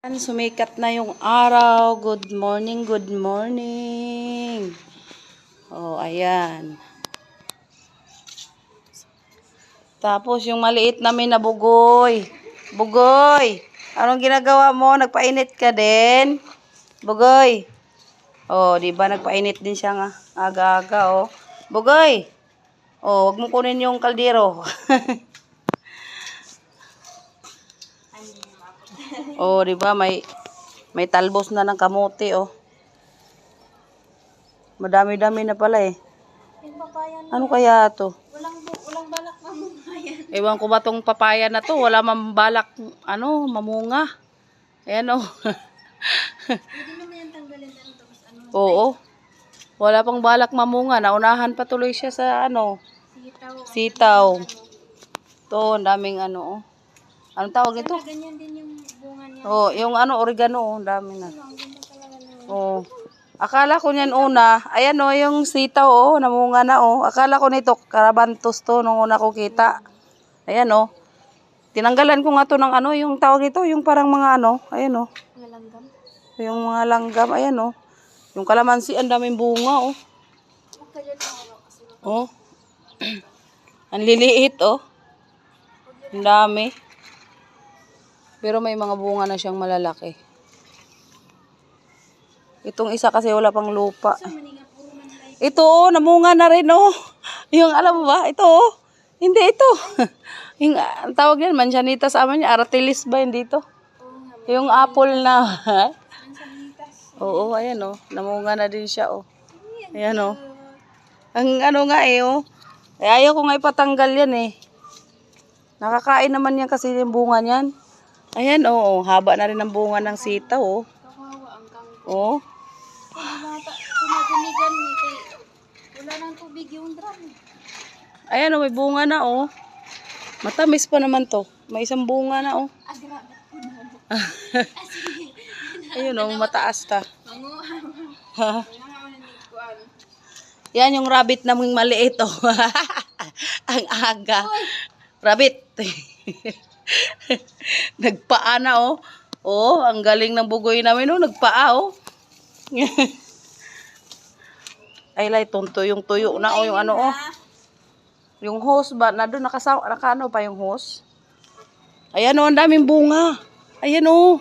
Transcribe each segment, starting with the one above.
Sumikat na yung araw. Good morning, good morning. Oh, ayan. Tapos yung maliit namin na bugoy. Bugoy! Anong ginagawa mo? Nagpainit ka din? Bugoy! Oh, di ba nagpainit din siya nga. Aga-aga, oh. Bugoy! Oh, wag mo kunin yung kaldero. oh, di ba may may talbos na ng kamote, oh. Madami-dami na pala eh. Na, Ano kaya to? walang, walang balak na muna yan. Ewan ko ba tong papaya na to? Wala mambalak, ano, mamunga. Ayan, oh. Pwede naman yan tanggalin ano tapos ano, Oo. Wala pang balak mamunga. Naunahan pa tuloy siya sa, ano, sitaw. sitaw. To, ang daming ano, oh. Anong tawag ito? Ganyan din yung bunga niya. Oh, yung ano, oregano, oh, dami na. Oh. Akala ko niyan una, ayan oh, yung sitaw oh, namunga na oh. Akala ko nito karabantos to nung una ko kita. Ayan oh. Tinanggalan ko nga to ng ano, yung tawag ito, yung parang mga ano, ayan oh. Mga langgam. Yung mga langgam, ayan oh. Yung kalamansi, ang daming bunga oh. Oh. ang liliit oh. Ang dami. Pero may mga bunga na siyang malalaki. Itong isa kasi wala pang lupa. Ito, oh, namunga na rin, oh. Yung, alam mo ba? Ito, oh. Hindi, ito. yung, tawag yan, mansianita sa amin, aratilis ba yun dito? Yung apple na. Oo, ayan, oh. Namunga na din siya, oh. Ayan, oh. Ang ano nga, eh, oh. Eh, ayaw ko nga ipatanggal yan, eh. Nakakain naman yan kasi yung bunga niyan. Ayan, oh, oh. Haba na rin ang bunga ng sitaw, oh. Kang. Oh. Wala nang tubig yung drum. Ayan, oh, may bunga na, oh. Matamis pa naman to. May isang bunga na, oh. Ah, grabe. Ayun, oh, mataas ta. Ha? Yan yung rabbit naming maliit, oh. Ang aga. Rabbit. Nagpaa na, oh. Oh, ang galing ng bugoy namin, oh. Nagpaa, oh. Ay, lay, tunto yung tuyo na, oh. Yung ano, oh. Yung hose ba? Na doon, nakasaw, nakano pa yung hose? Ayan, oh. Ang daming bunga. Ayan, oh.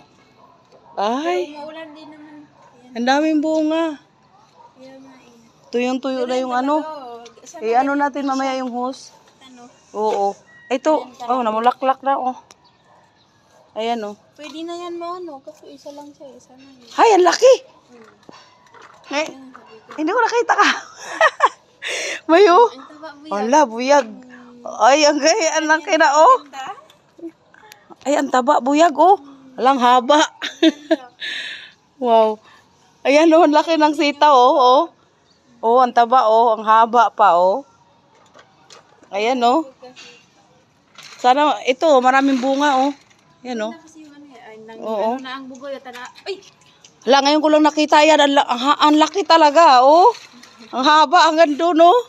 Ay, Maulan din naman. Ang daming bunga. main. Tuyong-tuyo na yung ano. Oh, Eh, ano natin mamaya yung hose? ano? Oo. Ito, oh, namulaklak na, oh. Ayan, oh. Pwede na yan mo ano, kasi isa lang siya, isa na yun. Hay, ang laki! Eh, hindi ko nakita ka. Mayo. Mo Wala, buyag. Ay, ang gaya, ang laki na, oh. Ay, ang taba, buyag, oh. Alang haba. wow. Ayan, oh, ang laki ng sita, oh, oh. Oh, ang taba, oh. Ang haba pa, oh. Ayan, oh. Sana, ito, maraming bunga, oh. Ayan, oh. Ano yan, Oo. ano na ang bugoy, at na, ay, Hala, ngayon ko lang nakita yan. Ang, ang, ang laki talaga, oh. Ang haba, hanggang doon, oh.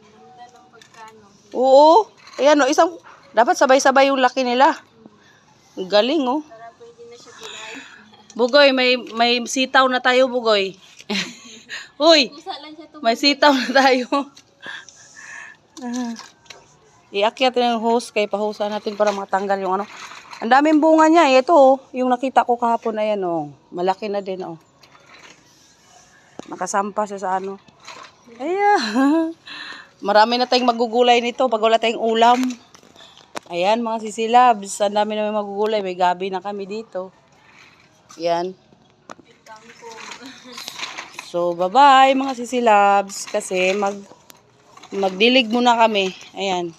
ganda ng pagkano. Oo. Ayan, oh. Isang, dapat sabay-sabay yung laki nila. Ang galing, oh. Bugoy, may, may sitaw na tayo, Bugoy. Uy, may sitaw na tayo. Ah. Iakyat na yung hose kay pahusa natin para matanggal yung ano. Ang daming bunga niya. eh. Ito, oh, yung nakita ko kahapon, ayan, oh. Malaki na din, oh. Nakasampa siya sa ano. Ayan. Marami na tayong magugulay nito pag wala tayong ulam. Ayan, mga sisilabs. Ang dami namin magugulay. May gabi na kami dito. Ayan. So, bye-bye mga sisilabs. Kasi mag magdilig muna kami. Ayan.